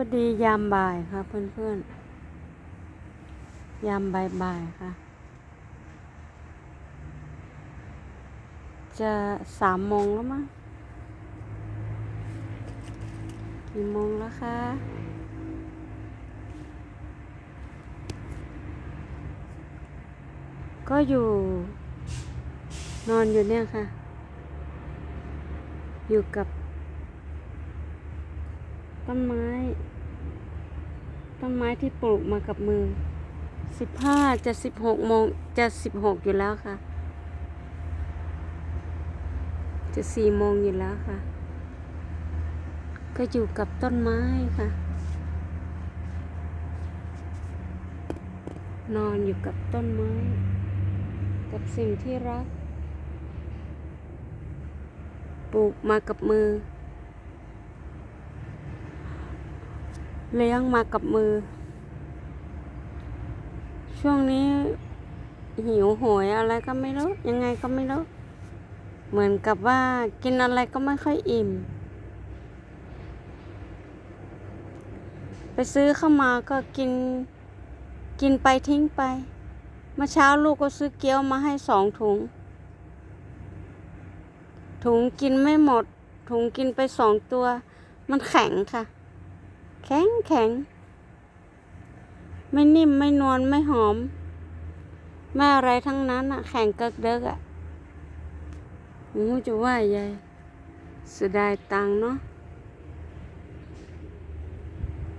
วัสดียามบ่ายค่ะเพื่อนๆ ยามบ่ายๆค่ะ จะสามโมงแล้วมั้งกี่โมงแล้วคะก็อยู่ นอนอยู่เนี่ยค่ะ อยู่กับ ต้นไม้ ต้นไม้ที่ปลูกมากับมือสิบห้าจะสิบหกโมงจะสิบหกอยู่แล้วค่ะ จะสี่โมงอยู่แล้วค่ะ ก็อยู่กับต้นไม้ค่ะ นอนอยู่กับต้นไม้ กับสิ่งที่รัก ปลูกมากับมือ เลี้ยงมากับมือ ช่วงนี้หิวโหยอะไรก็ไม่รู้ ยังไงก็ไม่รู้ เหมือนกับว่ากินอะไรก็ไม่ค่อยอิ่ม ไปซื้อเข้ามาก็กิน กินไปทิ้งไป เมื่อเช้าลูกก็ซื้อเกี๊ยวมาให้สองถุง ถุงกินไม่หมด ถุงกินไปสองตัว มันแข็งค่ะ แข็งแข็ง ไม่นิ่มไม่นวลไม่หอม ไม่อะไรทั้งนั้นอะแข็งเกิกเดิกอะหูจะว่ายายเสียดายตังเนาะ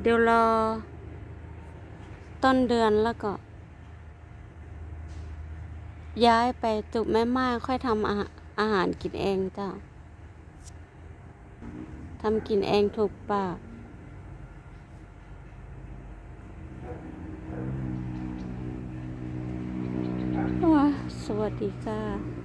เดี๋ยวรอ ต้นเดือนแล้วก็ ย้ายไปตุกแม่ไม้ค่อยทำอาหารอาหารกินเองเจ้าทำกินเองถูกปาก วัสดีค่ะ